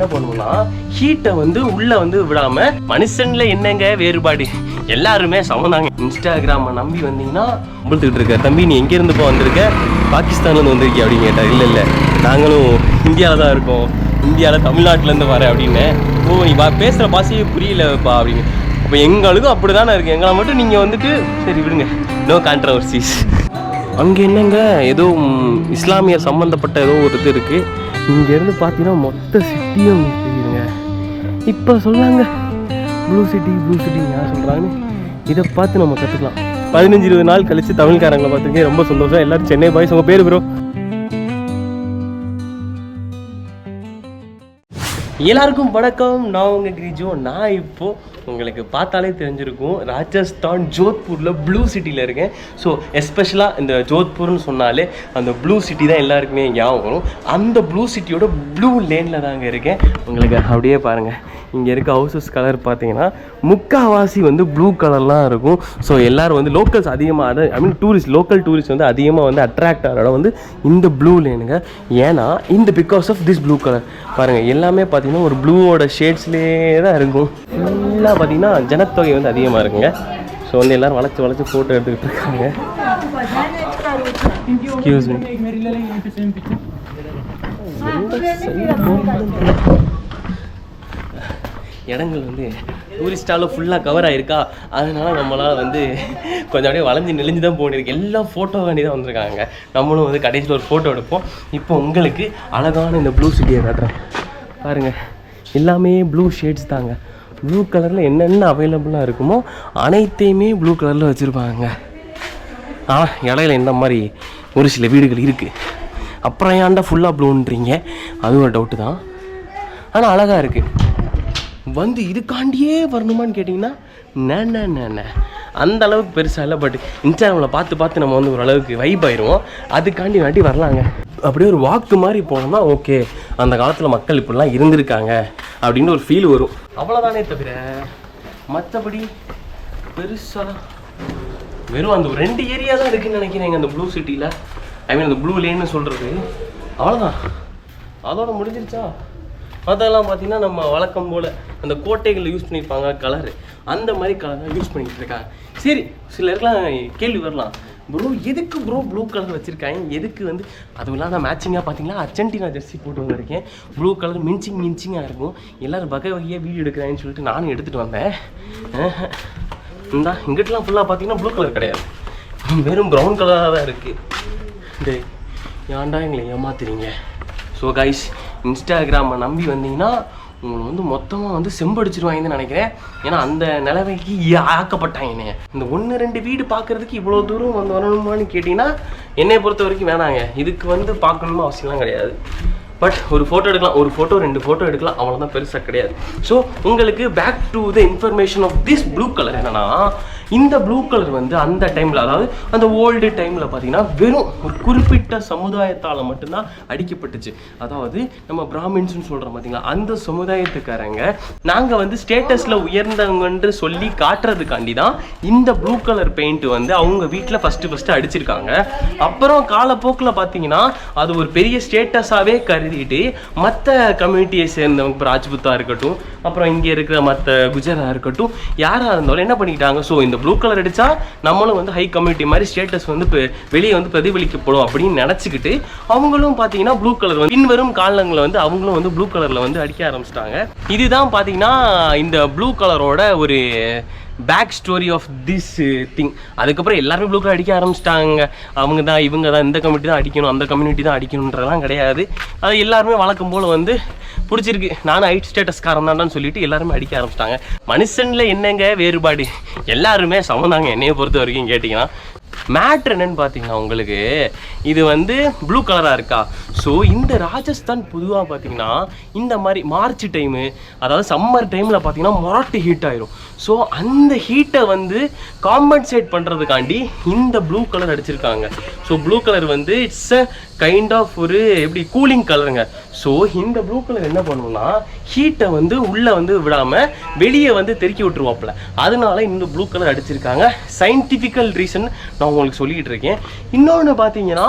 என்ன பண்ணுவோம்னா ஹீட்டை வந்து உள்ளே வந்து விடாமல் மனுஷனில் என்னங்க வேறுபாடு? எல்லாருமே சமந்தாங்க. இன்ஸ்டாகிராமை நம்பி வந்தீங்கன்னா கும்பிட்டுக்கிட்டு இருக்க. தம்பி நீ எங்கேருந்து வந்திருக்க? பாகிஸ்தான்லேருந்து வந்திருக்கிய அப்படின்னு கேட்டா இல்லை இல்லை. நாங்களும் இந்தியாவில் தான் இருக்கோம். இந்தியாவில் தமிழ்நாட்டிலேருந்து வரேன் அப்படின்னு. ஓ நீ பா- பேசுகிற பாஷையே புரியலப்பா அப்படின்னு. இப்போ எங்களுக்கும் அப்படி தானே இருக்குது எங்களை மட்டும் நீங்கள் வந்துட்டு சரி விடுங்க. நோ கான்ட்ரவர்சிஸ் அங்கே என்னங்க? ஏதோ இஸ்லாமிய இஸ்லாமியர் சம்மந்தப்பட்ட ஏதோ ஒரு இது இருக்குது இங்கேருந்து பார்த்தீங்கன்னா மொத்த சிட்டியும் தெரியுதுங்க. இப்போ சொல்லாங்க ப்ளூ சிட்டி ப்ளூ சிட்டி யார் சொல்கிறாங்கன்னு இதை பார்த்து நம்ம கற்றுக்கலாம் பதினஞ்சு இருபது நாள் கழித்து தமிழ்காரங்களை பார்த்துருக்கேன். ரொம்ப சந்தோஷம். எல்லாரும் சென்னை பாய்ஸ் உங்கள் பேர் ப்ரோ எல்லாருக்கும் வணக்கம். நான் உங்கள் கிரிஜோ. நான் இப்போது உங்களுக்கு பார்த்தாலே தெரிஞ்சிருக்கும். ராஜஸ்தான் ஜோத்பூரில் ப்ளூ சிட்டியில் இருக்கேன். ஸோ எஸ்பெஷலாக இந்த ஜோத்பூர்னு சொன்னாலே அந்த ப்ளூ சிட்டி தான் எல்லாருக்குமே ஞாபகம் அந்த ப்ளூ சிட்டியோட ப்ளூ லேனில் தாங்க இருக்கேன். உங்களுக்கு அப்படியே பாருங்கள் இங்கே இருக்க ஹவுசஸ் கலர் பார்த்தீங்கன்னா முக்காவாசி வந்து ப்ளூ கலர்லாம் இருக்கும். ஸோ எல்லாரும் வந்து லோக்கல்ஸ் அதிகமாக I mean tourist local tourist வந்து அதிகமாக வந்து அட்ராக்ட் ஆகிற வந்து இந்த ப்ளூ லேனுங்க ஏன்னா இந்த because of this blue colour பாருங்கள் எல்லாமே பார்த்தீங்கன்னா ஒரு ப்ளூவோட ஷேட்ஸ்லேயே தான் இருக்கும். ஃபுல்லாக பார்த்தீங்கன்னா ஜனத்தொகை வந்து அதிகமாக இருக்குங்க. ஸோ வந்து எல்லோரும் வளைச்சு வளைச்சி ஃபோட்டோ எடுத்துக்கிட்டு இருக்காங்க. Excuse me. இடங்கள் வந்து டூரிஸ்டால ஃபுல்லாக கவர் ஆகிருக்கா அதனால் நம்மளால் வந்து கொஞ்சம் அப்படியே வளைஞ்சு நெளிஞ்சு தான் போனிருக்கு. எல்லாம் ஃபோட்டோ வேண்டி தான் வந்திருக்காங்க. நம்மளும் வந்து கடைசியில் ஒரு ஃபோட்டோ எடுப்போம். இப்போ உங்களுக்கு அழகான இந்த ப்ளூ சிட்டியை காட்டுறேன். பாருங்கள் எல்லாமே ப்ளூ ஷேட்ஸ் தாங்க. ப்ளூ கலரில் என்னென்ன அவைலபிளாக இருக்குமோ அனைத்தையுமே ப்ளூ கலரில் வச்சுருப்பாங்க. ஆனால் இடையில இந்த மாதிரி ஒரு சில வீடுகள் இருக்குது அப்புறம் ஏன்டா ஃபுல்லாக ப்ளூன்றீங்க அதுவும் ஒரு டவுட்டு தான். ஆனால் அழகாக இருக்குது வந்து இதுக்காண்டியே வரணுமான்னு கேட்டிங்கன்னா நே நே. அந்த அளவுக்கு பெருசாக இல்லை பட் இன்ஸ்டாகிராமில் பார்த்து பார்த்து நம்ம வந்து ஓரளவுக்கு வைப் ஆயிடுவோம் அதுக்காண்டி வாட்டி வரலாங்க. அப்படியே ஒரு வாக்கு மாதிரி போனோம்னா ஓகே அந்த காலத்தில் மக்கள் இப்படிலாம் இருந்திருக்காங்க அப்படின்னு ஒரு ஃபீல் வரும். அவ்வளோதானே தவிர மற்றபடி பெருசாக வெறும் அந்த ரெண்டு ஏரியா தான் இருக்குன்னு நினைக்கிறேன் அந்த ப்ளூ சிட்டியில் ஐ மீன் அந்த ப்ளூ லேன்னு சொல்கிறது அவ்வளோதான் அதோட முடிஞ்சிருச்சா? அதெல்லாம் பார்த்தீங்கன்னா நம்ம வழக்கம் போல் அந்த கோட்டைகளில் யூஸ் பண்ணியிருப்பாங்க கலரு அந்த மாதிரி கலர் தான் யூஸ் பண்ணிக்கிட்டு இருக்காங்க. சரி சிலருக்குலாம் கேள்வி வரலாம். ப்ரோ எதுக்கு ப்ரோ ப்ளூ கலர் வச்சுருக்காங்க? எதுக்கு வந்து அதுவும் இல்லாமல் மேட்சிங்காக பார்த்தீங்கன்னா அர்ஜென்டினா ஜெர்சி போட்டு வந்திருக்கேன் ப்ளூ கலர் மின்ச்சிங் மின்ச்சிங்காக இருக்கும். எல்லோரும் வகை வகையாக வீடியோ எடுக்கிறாங்கன்னு சொல்லிட்டு நானும் எடுத்துகிட்டு வந்தேன். இந்தா இங்கிட்டலாம் ஃபுல்லாக பார்த்தீங்கன்னா ப்ளூ கலர் கிடையாது. வெறும் ப்ரௌன் கலராக தான் இருக்குது டேய் ஏன்டா எங்களை ஏமாத்துறீங்க? ஸோ கைஸ் இன்ஸ்டாகிராமை நம்பி வந்தீங்கன்னா உங்களை வந்து மொத்தமாக வந்து செம்படிச்சிருவாங்கன்னு நினைக்கிறேன். ஏன்னா அந்த நிலைமைக்கு ஆக்கப்பட்டாங்க என்னைய இந்த ஒன்று ரெண்டு வீடு பார்க்கறதுக்கு இவ்வளோ தூரம் வந்து வரணுமான்னு கேட்டிங்கன்னா என்னை பொறுத்த வரைக்கும் வேணாங்க. இதுக்கு வந்து பார்க்கணுமா அவசியம்லாம் கிடையாது. பட் ஒரு ஃபோட்டோ எடுக்கலாம் ஒரு ஃபோட்டோ ரெண்டு ஃபோட்டோ எடுக்கலாம் அவ்வளோதான் பெருசாக கிடையாது. ஸோ உங்களுக்கு back to the information of this blue colour என்னென்னா இந்த ப்ளூ கலர் வந்து அந்த டைமில் அதாவது அந்த ஓல்டு டைமில் பார்த்தீங்கன்னா வெறும் ஒரு குறிப்பிட்ட சமுதாயத்தால் மட்டும்தான் அடிக்கப்பட்டுச்சு. அதாவது நம்ம பிராமின்ஸ்னு சொல்கிறோம் பார்த்தீங்களா அந்த சமுதாயத்துக்காரங்க நாங்கள் வந்து ஸ்டேட்டஸில் உயர்ந்தவங்கன்று சொல்லி காட்டுறதுக்காண்டி தான் இந்த ப்ளூ கலர் பெயிண்ட் வந்து அவங்க வீட்டில் ஃபஸ்ட்டு ஃபஸ்ட்டு அடிச்சிருக்காங்க. அப்புறம் காலப்போக்கில் பார்த்தீங்கன்னா அது ஒரு பெரிய ஸ்டேட்டஸாகவே கருதிட்டு மற்ற கம்யூனிட்டியை சேர்ந்தவங்க இப்போ ராஜ்புத்தா இருக்கட்டும் அப்புறம் இங்கே இருக்கிற மற்ற குஜரா இருக்கட்டும் யாராக இருந்தாலும் என்ன பண்ணிக்கிட்டாங்க? ஸோ இந்த ப்ளூ கலர் அடித்தா நம்மளும் வந்து ஹை கம்யூனிட்டி மாதிரி ஸ்டேட்டஸ் வந்து இப்போ வெளியே வந்து பிரதிபலிக்கப்படும் அப்படின்னு நினச்சிக்கிட்டு அவங்களும் பார்த்தீங்கன்னா ப்ளூ கலர் வந்து பின்வரும் காலங்களில் வந்து அவங்களும் வந்து ப்ளூ கலரில் வந்து அடிக்க ஆரம்பிச்சிட்டாங்க. இதுதான் பார்த்தீங்கன்னா இந்த ப்ளூ கலரோட ஒரு back story of this thing அதுக்கப்புறம் எல்லாருமே ப்ளூ கலர் அடிக்க ஆரம்பிச்சிட்டாங்க. அவங்க தான் இவங்க தான் இந்த கம்யூனிட்டி தான் அடிக்கணும் அந்த கம்யூனிட்டி தான் அடிக்கணுன்றலாம் கிடையாது. அது எல்லாருமே வழக்கம் போல் வந்து பிடிச்சிருக்கு. நானும் ஹைட் ஸ்டேட்டஸ்காரன் தான்டான்னு சொல்லிட்டு எல்லாருமே அடிக்க ஆரம்பிச்சிட்டாங்க. மனுஷனில் என்னங்க வேறுபாடு? எல்லாருமே சமந்தாங்க என்னையை பொறுத்த வரைக்கும் கேட்டிங்கன்னா. மேட்ரு என்னன்னு பார்த்தீங்கன்னா உங்களுக்கு? இது வந்து ப்ளூ கலராக இருக்கா? ஸோ இந்த ராஜஸ்தான் பொதுவாக பார்த்தீங்கன்னா இந்த மாதிரி மார்ச் டைமு அதாவது சம்மர் டைமில் பார்த்தீங்கன்னா மொரட்டு ஹீட் ஆயிரும். ஸோ அந்த ஹீட்டை வந்து காம்பன்சேட் பண்ணுறதுக்காண்டி இந்த ப்ளூ கலர் அடிச்சிருக்காங்க. ஸோ ப்ளூ கலர் வந்து இட்ஸ் அ கைண்ட் ஆஃப் ஒரு எப்படி கூலிங் கலருங்க ஸோ இந்த ப்ளூ கலர் என்ன பண்ணுவோம்னா ஹீட்டை வந்து உள்ளே வந்து விடாமல் வெளியே வந்து தெருக்கி விட்டுருவாப்புல. அதனால இந்த ப்ளூ கலர் அடிச்சிருக்காங்க. சயின்டிஃபிக்கல் ரீசன் நான் உங்களுக்கு சொல்லிக்கிட்டு இருக்கேன். இன்னொன்று பார்த்தீங்கன்னா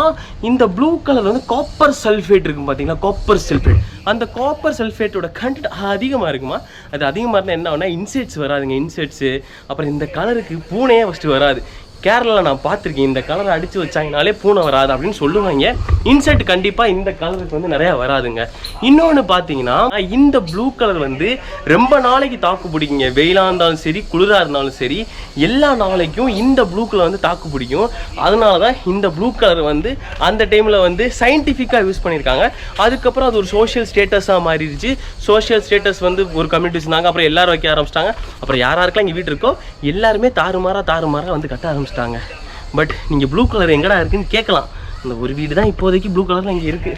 இந்த ப்ளூ கலர் வந்து காப்பர் சல்ஃபேட் இருக்கும் பார்த்தீங்கன்னா காப்பர் சல்ஃபேட் அந்த காப்பர் சல்ஃபேட்டோட கண்டென்ட் அதிகமாக இருக்குமா? அது அதிகமாக இருந்தால் என்ன ஆகுனா இன்செட்ஸ் வராதுங்க இன்செட்ஸு அப்புறம் இந்த கலருக்கு பூனையே ஃபஸ்ட்டு வராது. கேரளாவில் நான் பார்த்துருக்கேன் இந்த கலரை அடித்து வச்சாங்கனாலே பூனை வராது அப்படின்னு சொல்லுவாங்க. இன்செர்ட் கண்டிப்பாக இந்த கலருக்கு வந்து நிறையா வராதுங்க. இன்னொன்று பார்த்தீங்கன்னா இந்த ப்ளூ கலர் வந்து ரொம்ப நாளைக்கு தாக்கு பிடிக்குங்க. வெயிலாக இருந்தாலும் சரி குளிராக இருந்தாலும் சரி எல்லா நாளைக்கும் இந்த ப்ளூ கலர் வந்து தாக்கு பிடிக்கும். அதனால தான் இந்த ப்ளூ கலர் வந்து அந்த டைமில் வந்து சயின்டிஃபிக்காக யூஸ் பண்ணியிருக்காங்க. அதுக்கப்புறம் அது ஒரு சோஷியல் ஸ்டேட்டஸாக மாறிடுச்சு. சோஷியல் ஸ்டேட்டஸ் வந்து ஒரு கம்யூனிட்டிஸ் இருந்தாங்க அப்புறம் எல்லாரும் வைக்க ஆரம்பிச்சிட்டாங்க. அப்புறம் யார் யாருக்கெல்லாம் இங்கே வீட்டு இருக்கோ எல்லாருமே தாறுமாறாக தாறுமாறாக வந்து கட்ட ஆரம்பிச்சிட்டாங்க பட் நீங்கள் ப்ளூ கலர் எங்கடா இருக்குன்னு கேட்கலாம். இந்த ஒரு வீடு தான் இப்போதைக்கு ப்ளூ கலரில் இங்கே இருக்குது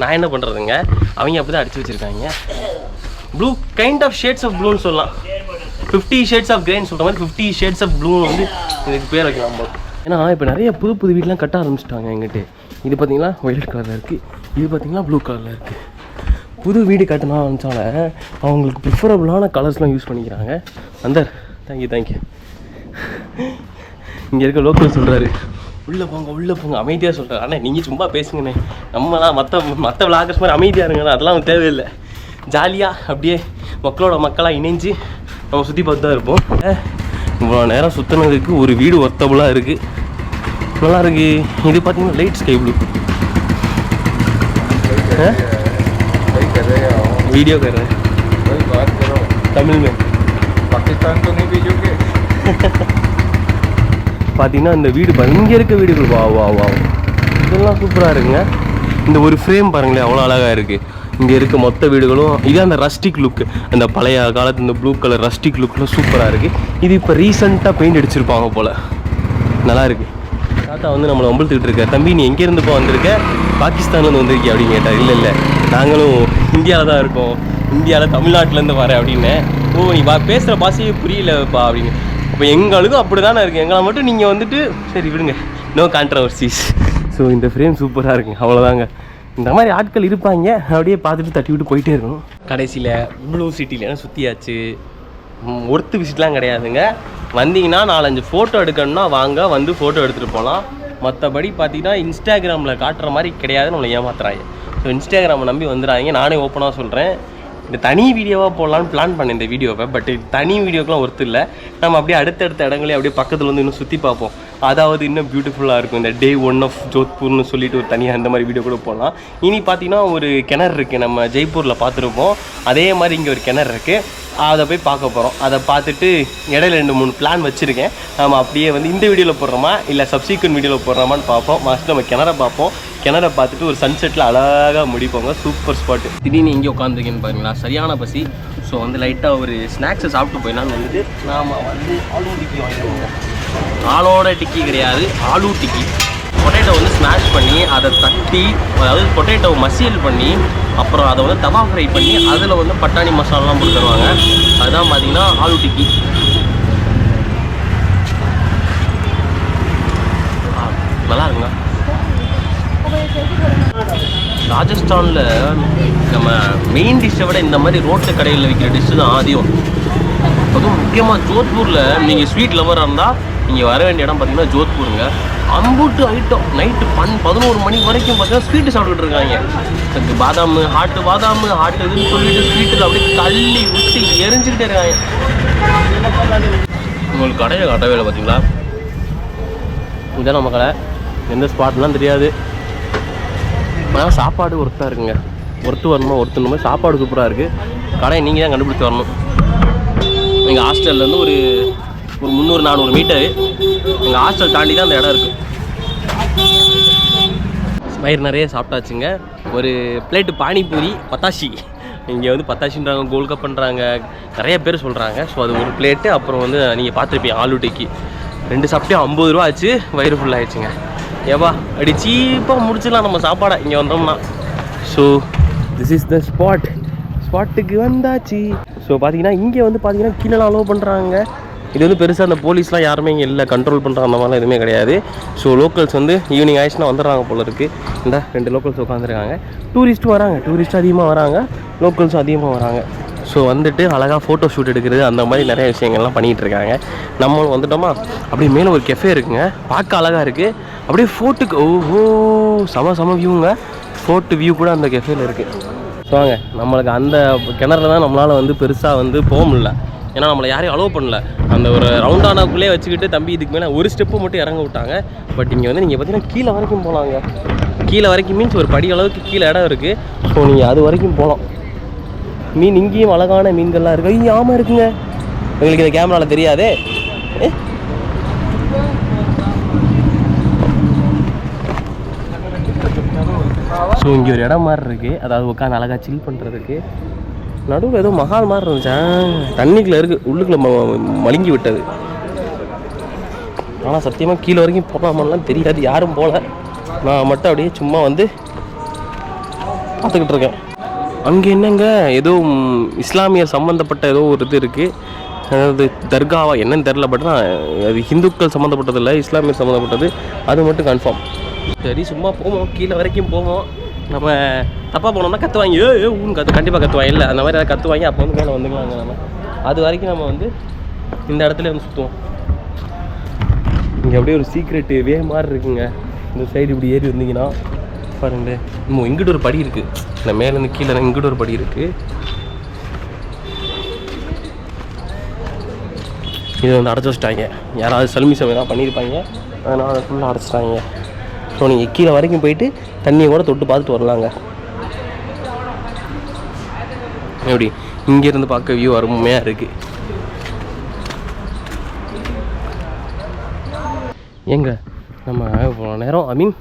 நான் என்ன பண்ணுறதுங்க அவங்க அப்படி தான் அடித்து வச்சுருக்காங்க blue kind of shades of ப்ளூன்னு சொல்லலாம். ஃபிஃப்டி ஷேட்ஸ் ஆஃப் கிரேன்னு சொல்கிற மாதிரி ஃபிஃப்டி ஷேட்ஸ் ஆஃப் ப்ளூ வந்து இதுக்கு பேர் வைக்கலாம் போல ஏன்னா இப்போ நிறைய புது புது வீட்லாம் கட்ட ஆரம்பிச்சிட்டாங்க எங்கிட்ட. இது பார்த்தீங்கன்னா ஒயிட் கலரில் இருக்குது இது பார்த்தீங்கன்னா ப்ளூ கலரில் இருக்குது புது வீடு கட்டினா ஆரம்பிச்சால அவங்களுக்கு ப்ரிஃபரபுளான கலர்ஸ்லாம் யூஸ் பண்ணிக்கிறாங்க. அந்த தேங்க்யூ தேங்க்யூ இங்கே இருக்க லோக்கல் சொல்கிறாரு உள்ளே போங்க உள்ளே போங்க. அமைதியாக சொல்கிறாரு ஆனால் நீங்கள் சும்மா பேசுங்கண்ணே. நம்மளாம் மற்ற மற்ற விளாகர்ஸ் மாதிரி அமைதியாக இருங்கண்ணா. அதெல்லாம் தேவையில்லை. ஜாலியாக அப்படியே மக்களோட மக்களாக இணைஞ்சு நம்ம சுற்றி பார்த்து தான் இருப்போம். இவ்வளோ நேரம் சுற்றினதுக்கு ஒரு வீடு ஒர்த்தபுளாக இருக்குது நல்லா இருக்கு. இது பார்த்தீங்கன்னா லைட் ஸ்கை ப்ளூ வீடியோ கரு தமிழ் மேம் பார்த்தீங்கன்னா இந்த வீடு இங்கே இருக்க வீடுகள் வா வா வா. இதெல்லாம் சூப்பராக இருக்குங்க. இந்த ஒரு ஃப்ரேம் பாருங்களேன் அவ்வளோ அழகாக இருக்குது இங்கே இருக்க மொத்த வீடுகளும் இதே அந்த ரஸ்டிக் லுக் அந்த பழைய காலத்து இந்த ப்ளூ கலர் ரஸ்டிக் லுக்கில் சூப்பராக இருக்குது இது இப்போ ரீசெண்டாக பெயிண்ட் அடிச்சிருப்பாங்க போல். நல்லா இருக்குது தாத்தா வந்து நம்மளை ஒம்பளுத்துக்கிட்டு இருக்க தம்பி நீ எங்கேருந்துப்பா வந்திருக்க? பாகிஸ்தான்லேருந்து வந்திருக்கே அப்படின்னு கேட்டார். இல்லை இல்லை. நாங்களும் இந்தியாவில் தான் இருக்கோம். இந்தியாவில் தமிழ்நாட்டிலேருந்து வரேன் அப்படின்னு. ஓ நீ பா பேசுகிற பாஷையே புரியலப்பா அப்படின்னு. அப்போ எங்களுக்கும் அப்படி தானே இருக்குது எங்களை மட்டும் நீங்கள் வந்துட்டு சரி விடுங்க. நோ கான்ட்ரவர்சிஸ் ஸோ இந்த ஃப்ரேம் சூப்பராக இருக்குங்க அவ்வளோதாங்க இந்த மாதிரி ஆட்கள் இருப்பாங்க. அப்படியே பார்த்துட்டு தட்டி விட்டு போயிட்டே இருக்கணும். கடைசியில் ப்ளூ சிட்டியில் சுற்றியாச்சு ஒர்த்து விசிட்லாம் கிடையாதுங்க. வந்தீங்கன்னா நாலஞ்சு ஃபோட்டோ எடுக்கணும்னா வாங்க. வந்து ஃபோட்டோ எடுத்துகிட்டு போகலாம் மற்றபடி பார்த்தீங்கன்னா இன்ஸ்டாகிராமில் காட்டுற மாதிரி கிடையாதுன்னு நம்மளை ஏமாத்துறாங்க. ஸோ இன்ஸ்டாகிராமை நம்பி வந்துடுறாங்க நானே ஓப்பனாக சொல்கிறேன் இந்த தனி வீடியோவாக போடலான்னு பிளான் பண்ணேன் இந்த வீடியோவை பட் தனி வீடியோக்கெலாம் ஒர்த்து இல்லை. நம்ம அப்படியே அடுத்தடுத்த இடங்களே அப்படியே பக்கத்தில் வந்து இன்னும் சுற்றி பார்ப்போம். அதாவது இன்னும் பியூட்டிஃபுல்லாக இருக்கும். இந்த டே ஒன் ஆஃப் ஜோத்பூர்னு சொல்லிட்டு ஒரு தனியாக அந்த மாதிரி வீடியோ கூட போடலாம். இனி பார்த்தீங்கன்னா ஒரு கிணறு இருக்குது நம்ம ஜெய்ப்பூரில் பார்த்துருப்போம் அதே மாதிரி இங்கே ஒரு கிணறு இருக்குது அதை போய் பார்க்க போகிறோம் அதை பார்த்துட்டு இடையில ரெண்டு மூணு பிளான் வச்சுருக்கேன். நம்ம அப்படியே வந்து இந்த வீடியோவில் போடுறோமா? இல்லை சப்சீக்வன்ட் வீடியோவில் போடுறோமான்னு பார்ப்போம். ஃபஸ்ட்டு நம்ம கிணற பார்ப்போம். கிணற பார்த்துட்டு ஒரு சன்செட்டில் அழகாக முடிப்போங்க. சூப்பர் ஸ்பாட்டு திடீர்னு இங்கே உட்காந்துருக்கேன்னு பாருங்களா சரியான பசி. ஸோ வந்து லைட்டாக ஒரு ஸ்நாக்ஸை சாப்பிட்டு போயிடலான்னு வந்துட்டு நாம் வந்து ஆலு டிக்கி வாங்கிடுவோம். ஆளோட டிக்கி கிடையாது. ஆலு டிக்கி. பொட்டேட்டோ வந்து ஸ்மாஷ் பண்ணி அதை தட்டி அதாவது பொட்டேட்டோ மசியல் பண்ணி அப்புறம் அதை வந்து தவா ஃப்ரை பண்ணி அதில் வந்து பட்டாணி மசாலாலாம் போட்டு தருவாங்க. அதுதான் பார்த்தீங்கன்னா ஆலு டிக்கி ஆ, நல்லா இருக்குங்க ராஜஸ்தானில் நம்ம மெயின் டிஷ்ஷை விட இந்த மாதிரி ரோட்டில் கடையில் விற்கிற டிஷ்ஷு தான் ஆதியம் அதுவும் முக்கியமாக ஜோத்பூரில் நீங்கள் ஸ்வீட் லவராக இருந்தால் நீங்கள் வர வேண்டிய இடம் பார்த்தீங்கன்னா ஜோத்பூருங்க. அம்புட்டு ஐட்டம் நைட்டு பன் பதினோரு மணி வரைக்கும் பார்த்தீங்கன்னா ஸ்வீட்டு சாப்பிட்டுட்டு இருக்காங்க. அதுக்கு பாதாம் ஹாட்டு பாதாம் ஹாட்டு இதுன்னு சொல்லிட்டு ஸ்வீட்டில் அப்படியே தள்ளி விட்டு எரிஞ்சுக்கிட்டே இருக்காங்க. உங்களுக்கு கடையை கட்டவே இல்லை பார்த்தீங்களா இதுதான் நம்ம கடை. எந்த ஸ்பாட்லாம் தெரியாது. ஆனால் சாப்பாடு ஒர்த்தாக இருக்குங்க. ஒர்த்து வரணுமா ஒருத்தணுமே சாப்பாடு சூப்பராக இருக்குது கடையை நீங்கள் தான் கண்டுபிடிச்சி வரணும். எங்கள் ஹாஸ்டல்லேருந்து ஒரு ஒரு முந்நூறு நானூறு மீட்டரு. எங்கள் ஹாஸ்டல் தாண்டி தான் அந்த இடம் இருக்குது வயிறு நிறைய சாப்பிட்டாச்சுங்க. ஒரு பிளேட்டு பானிபூரி பத்தாஷி இங்கே வந்து பத்தாஷின்றாங்க கோல்கா பண்ணுறாங்க நிறைய பேர் சொல்கிறாங்க ஸோ அது ஒரு பிளேட்டு. அப்புறம் வந்து நீங்கள் பார்த்துருப்பீங்க ஆலு டிக்கி. ரெண்டு சாப்பிட்டே ஐம்பது ரூபா ஆச்சு. வயிறு ஃபுல்லாகிடுச்சுங்க ஏவா அப்படி சீப்பாக முடிச்சிடலாம் நம்ம சாப்பாடை. இங்கே வந்தோம்னா. So this is the spot ஸ்பாட்டுக்கு வந்தாச்சு. ஸோ பார்த்தீங்கன்னா இங்கே வந்து பார்த்தீங்கன்னா கீழே அலோவ் பண்ணுறாங்க இது வந்து பெருசாக அந்த போலீஸ்லாம் யாருமே இங்கே இல்லை. கண்ட்ரோல் பண்ணுற அந்த மாதிரிலாம் எதுவுமே கிடையாது. ஸோ லோக்கல்ஸ் வந்து ஈவினிங் ஆயிடுச்சுன்னா வந்துடுறாங்க போல இருக்குது இந்த ரெண்டு லோக்கல்ஸ் உட்காந்துருக்காங்க டூரிஸ்ட்டும் வராங்க. டூரிஸ்ட்டும் அதிகமாக வராங்க. லோக்கல்ஸும் அதிகமாக வராங்க. ஸோ வந்துட்டு அழகாக ஃபோட்டோ ஷூட் எடுக்கிறது அந்த மாதிரி நிறைய விஷயங்கள்லாம் பண்ணிகிட்டு இருக்காங்க நம்மளும் வந்துட்டோமா? அப்படியே மேலே ஒரு கெஃபே இருக்குங்க. பார்க்க அழகாக இருக்குது அப்படியே ஃபோட்டுக்கு ஓஹோ செம செம வியூங்க ஃபோர்ட்டு வியூ கூட அந்த கெஃபேல இருக்குது ஸோ வாங்க நம்மளுக்கு அந்த கிணறுல தான் நம்மளால் வந்து பெருசாக வந்து போக முடியல. ஏன்னா நம்மளை யாரையும் அலோவ் பண்ணல. அந்த ஒரு ரவுண்டானாக்குள்ளே வச்சுக்கிட்டு தம்பி இதுக்கு மேலே ஒரு ஸ்டெப்பு மட்டும் இறங்க விட்டாங்க. பட் இங்கே வந்து நீங்கள் பார்த்தீங்கன்னா கீழே வரைக்கும் போகலாங்க கீழே வரைக்கும் மீன்ஸ் ஒரு படி அளவுக்கு கீழே இடம் இருக்குது ஸோ நீங்கள் அது வரைக்கும் போகலாம். மீன் இங்கேயும் அழகான மீன்கள்லாம் இருக்குது ஐயோ ஆமாம் இருக்குங்க. எங்களுக்கு இந்த கேமராவில் தெரியாதே. ஸோ இங்கே ஒரு இடம் மாதிரி இருக்குது அதாவது உட்காந்து அழகாக சில் பண்ணுறதுக்கு நடுவில் ஏதோ மகால் மாதிரி இருந்துச்சு. தண்ணிக்குள்ளே இருக்குது உள்ளுக்குள்ள ம மழுங்கி விட்டது. ஆனால் சத்தியமாக கீழே வரைக்கும் போகலாமான்லாம் தெரியாது. யாரும் போகல நான் மட்டும் அப்படியே சும்மா வந்து பார்த்துக்கிட்டு இருக்கேன். அங்கே என்னங்க? ஏதோ இஸ்லாமிய சம்மந்தப்பட்ட ஏதோ ஒரு இது இருக்குது அதாவது தர்காவா? என்னன்னு தெரில பட் அது ஹிந்துக்கள் சம்மந்தப்பட்டது இல்லை சம்மந்தப்பட்டது அது மட்டும் கன்ஃபார்ம் சரி சும்மா போவோம். கீழே வரைக்கும் போவோம். நம்ம தப்பாக போனோம்னா கற்றுவாங்க ஏ ஏ ஊன்னு கற்று கண்டிப்பாக கற்றுவாங்க இல்லை அந்த மாதிரி ஏதாவது கற்றுவாங்க அப்போ வந்து மேலே வந்துக்கலாங்க நம்ம. அது வரைக்கும் நம்ம வந்து இந்த இடத்துல வந்து சுற்றுவோம் இங்கே அப்படியே ஒரு சீக்ரெட் வே மாதிரி இருக்குங்க. இந்த சைடு இப்படி ஏறி வந்தீங்கன்னா. பாருங்க இன்னும் இங்கிட்ட ஒரு படி இருக்குது இந்த மேலேருந்து கீழே இங்கிட்ட ஒரு படி இருக்குது இது வந்து அடைச்சி வச்சிட்டாங்க. யாராவது சல்மி சமயம் தான் பண்ணியிருப்பாங்க? அதனால் அதை ஃபுல்லாக அடைச்சிட்டாங்க. ஸோ நீங்கள் கீழே வரைக்கும் போயிட்டு தண்ணியை கூட தொட்டு பார்த்துட்டு வரலாங்க. எப்படி? இங்கேருந்து பார்க்க வியூ அருமையாக இருக்குது ஏங்க நம்ம இவ்வளோ நேரம் ஐ மீன்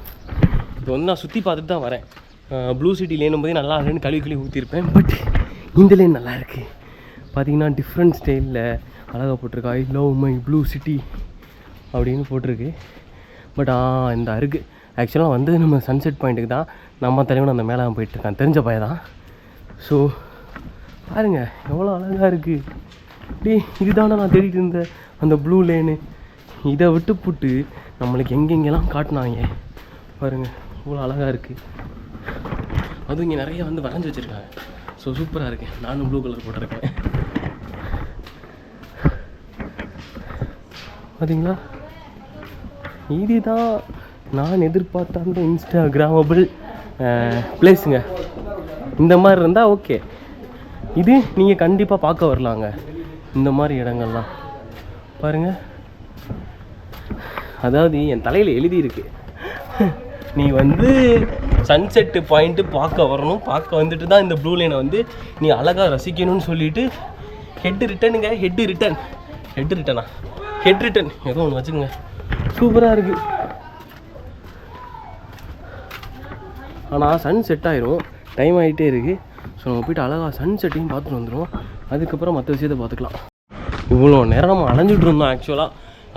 இப்போ வந்து நான் சுற்றி பார்த்துட்டு தான் வரேன். ப்ளூ சிட்டி லேனும் போது நல்லா இல்லைன்னு கழுவி கழுவி ஊற்றிருப்பேன் பட் இந்த லேன் நல்லா இருக்கு. பார்த்தீங்கன்னா டிஃப்ரெண்ட் ஸ்டைலில் அழகாக போட்டிருக்கா. I love my blue city அப்படின்னு போட்டிருக்கு. பட் ஆ இந்த அருக்கு ஆக்சுவலாக வந்து நம்ம சன்செட் பாயிண்ட்டுக்கு தான். நம்ம தலைவன் அந்த மேலே போயிட்டுருக்கான். தெரிஞ்ச பையன் தான். ஸோ பாருங்க எவ்வளோ அழகாக இருக்குது டேய் இதுதானே நான் தேடிட்டு இருந்த அந்த ப்ளூ லேனு இதை விட்டு புட்டு நம்மளுக்கு எங்கெங்கெல்லாம் காட்டினாங்க. பாருங்க. இவ்வளோ அழகாக இருக்குது அதுவும் இங்கே நிறைய வந்து வரைஞ்சி வச்சுருக்காங்க. ஸோ சூப்பராக இருக்கு. நானும் ப்ளூ கலர் போட்டிருக்கேன். பார்த்தீங்களா இதுதான் நான் எதிர்பார்த்த அந்த இன்ஸ்டாகிராமபிள் பிளேஸுங்க இந்த மாதிரி இருந்தால் ஓகே இது நீங்கள் கண்டிப்பாக பார்க்க வரலாங்க. இந்த மாதிரி இடங்கள்லாம். பாருங்க. அதாவது என் தலையில் எழுதியிருக்கு. நீ வந்து சன்செட்டு பாயிண்ட்டு பார்க்க வரணும். பார்க்க வந்துட்டு தான் இந்த ப்ளூ லைனை வந்து நீ அழகாக ரசிக்கணும்னு சொல்லிட்டு ஹெட் ரிட்டனுங்க ஹெட் ரிட்டன் ஹெட் ரிட்டனா ஹெட் ரிட்டன் ஏதோ ஒன்று வச்சுக்கோங்க. சூப்பராக இருக்குது ஆனால் சன் செட் ஆயிரும். டைம் ஆகிட்டே இருக்குது ஸோ நம்ம போயிட்டு அழகாக சன் செட்டையும் பார்த்துட்டு வந்துடுவோம் அதுக்கப்புறம் மற்ற விஷயத்தை பார்த்துக்கலாம். இவ்வளோ நேரம் நம்ம அலைஞ்சிட்டு இருந்தோம் ஆக்சுவலாக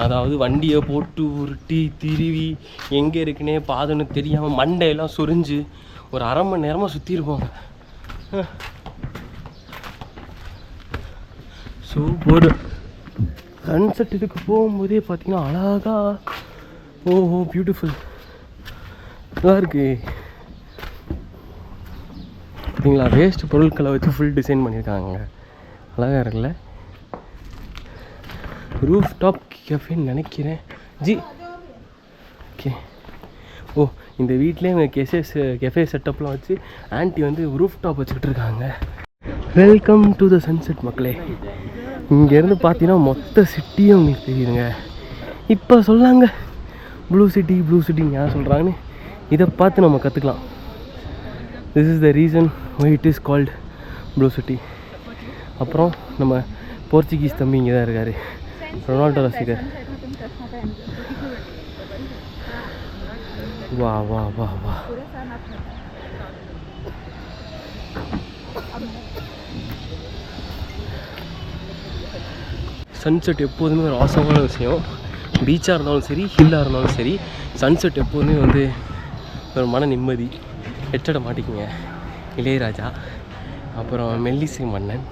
அதாவது வண்டியை போட்டு உருட்டி திருவி எங்கே இருக்குன்னே பாதன்னு தெரியாமல் மண்டையெல்லாம் சொரிஞ்சு ஒரு அரை மணி நேரமாக சுற்றி இருப்போங்க. ஸோ ஒரு சன்செட் இதுக்கு போகும்போதே பார்த்தீங்கன்னா அழகா ஓஹோ பியூட்டிஃபுல் நல்லா இருக்கு. பார்த்தீங்களா வேஸ்ட் பொருட்களை வச்சு ஃபுல் டிசைன் பண்ணியிருக்காங்க. அழகாக இருக்குல்ல? ரூஃப் டாப் கெஃபேன்னு நினைக்கிறேன். ஜி. ஓகே ஓ இந்த வீட்டிலே இவங்க கெஃபேஸ் கெஃபே செட்டப்லாம் வச்சு ஆன்ட்டி வந்து ரூஃப் டாப் வச்சுக்கிட்டு இருக்காங்க. வெல்கம் டு த சன்செட் மக்களே. இங்கேருந்து பார்த்தீங்கன்னா மொத்த சிட்டியும் உங்களுக்கு தெரியுதுங்க. இப்போ சொல்லாங்க. ப்ளூ சிட்டி ப்ளூ சிட்டின்னு யார் சொல்கிறாங்கன்னு இதை பார்த்து நம்ம கற்றுக்கலாம் this is the reason why it is called blue city அப்புறம் நம்ம போர்ச்சுகீஸ் தம்பி இங்கே தான் இருக்கார். ரொனால்டோ ரசிகர் வா வா வா வா சன்செட் எப்போதுமே ஒரு ஆசமான விஷயம் பீச்சாக இருந்தாலும் சரி ஹில்லாக இருந்தாலும் சரி சன்செட் எப்போதுமே வந்து ஒரு மன நிம்மதி எச்சட மாட்டிக்குங்க இளையராஜா அப்புறம் மெல்லிசை மன்னன்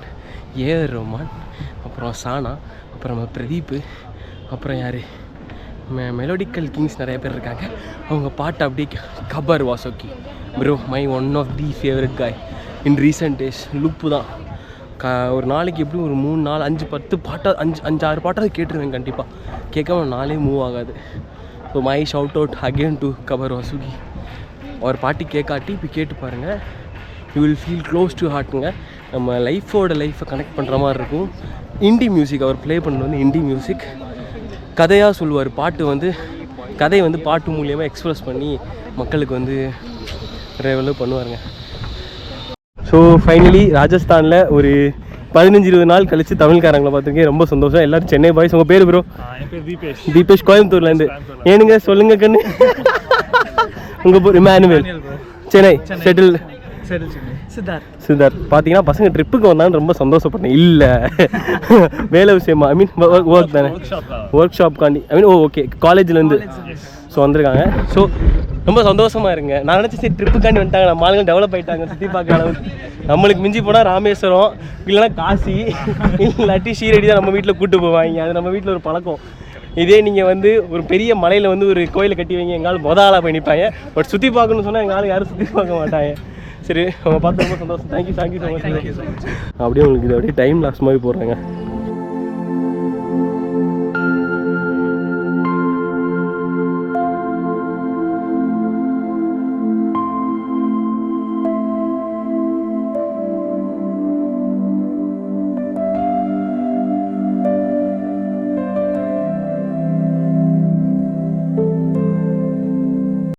ஏஆர் ரோமான் அப்புறம் சானா அப்புறம் நம்ம பிரதீப்பு அப்புறம் யார்? மெ மெலோடிக்கல் கிங்ஸ் நிறைய பேர் இருக்காங்க. அவங்க பாட்டு அப்படியே Gabber Vasuki. Bro my one of the favourite guy in recent days loop தான். க ஒரு நாளைக்கு எப்படியும் ஒரு மூணு நாலு அஞ்சு பத்து பாட்டாக அஞ்சு அஞ்சு ஆறு பாட்டாவது கேட்டுருவேன் கண்டிப்பாக கேட்காம நாளே மூவ் ஆகாது. So my shout out again to Gabber Vasuki அவர் பாட்டி கேட்காட்டி இப்போ கேட்டு பாருங்கள் you will feel close to ஹார்ட்டுங்க நம்ம லைஃபோட லைஃப்பை கனெக்ட் பண்ணுற மாதிரி இருக்கும். இண்டி மியூசிக் அவர் ப்ளே பண்ணது வந்து இண்டி மியூசிக் கதையாக சொல்லுவார். பாட்டு வந்து கதையை வந்து பாட்டு மூலியமாக எக்ஸ்ப்ரெஸ் பண்ணி மக்களுக்கு வந்து ரெவலோ பண்ணுவாருங்க. ஸோ ஃபைனலி ராஜஸ்தானில் ஒரு பதினஞ்சு இருபது நாள் கழிச்சு தமிழ்காரங்களை பார்த்துருக்கேன். ரொம்ப சந்தோஷம். எல்லாரும் சென்னை பாய்ஸ் உங்கள் பேர் ப்ரோ தீபேஷ். தீபேஷ் கோயம்புத்தூர்லேருந்து. ஏனுங்க சொல்லுங்க கண்ணு. உங்கள் இமானுவேல் சென்னை. செட்டில் சரி சரி சித்தார்த். சித்தார்த் பார்த்தீங்கன்னா பசங்க ட்ரிப்புக்கு வந்தான்னு ரொம்ப சந்தோஷப்பட்டேன். இல்லை. வேலை விஷயமா ஐ மீன் ஒர்க் தானே. ஒர்க் ஷாப் காண்டி ஐ மீன் ஓ ஓகே காலேஜ்லேருந்து ஸோ வந்திருக்காங்க. ஸோ ரொம்ப சந்தோஷமா இருங்க. நான் நினச்சேன் சரி ட்ரிப்புக்காண்டி வந்துட்டாங்க. நம்ம ஆளுங்க டெவலப் ஆயிட்டாங்க சுற்றி பார்க்குற அளவுக்கு. நம்மளுக்கு மிஞ்சி போனால் ராமேஸ்வரம் இல்லைன்னா காசி இல்லாட்டி ஷீரடி தான் நம்ம வீட்டில் கூட்டு போவாங்க. அது நம்ம வீட்டில் ஒரு பழக்கம். இதே நீங்கள் வந்து ஒரு பெரிய மலையில் வந்து ஒரு கோயிலை கட்டி வைங்க எங்காலும் மொத ஆளாக போய் நிற்பாங்க பட் சுற்றி பார்க்கணும்னு சொன்னால் எங்கள் ஆள் யாரும் சுற்றி பார்க்க மாட்டாங்க. சரி அவங்க பார்த்து ரொம்ப சந்தோஷம். தேங்க்யூ தேங்க்யூ ஸோ மச் அப்படியே உங்களுக்கு இது அப்படியே டைம் லாஸ் மாதிரி போடுறாங்க.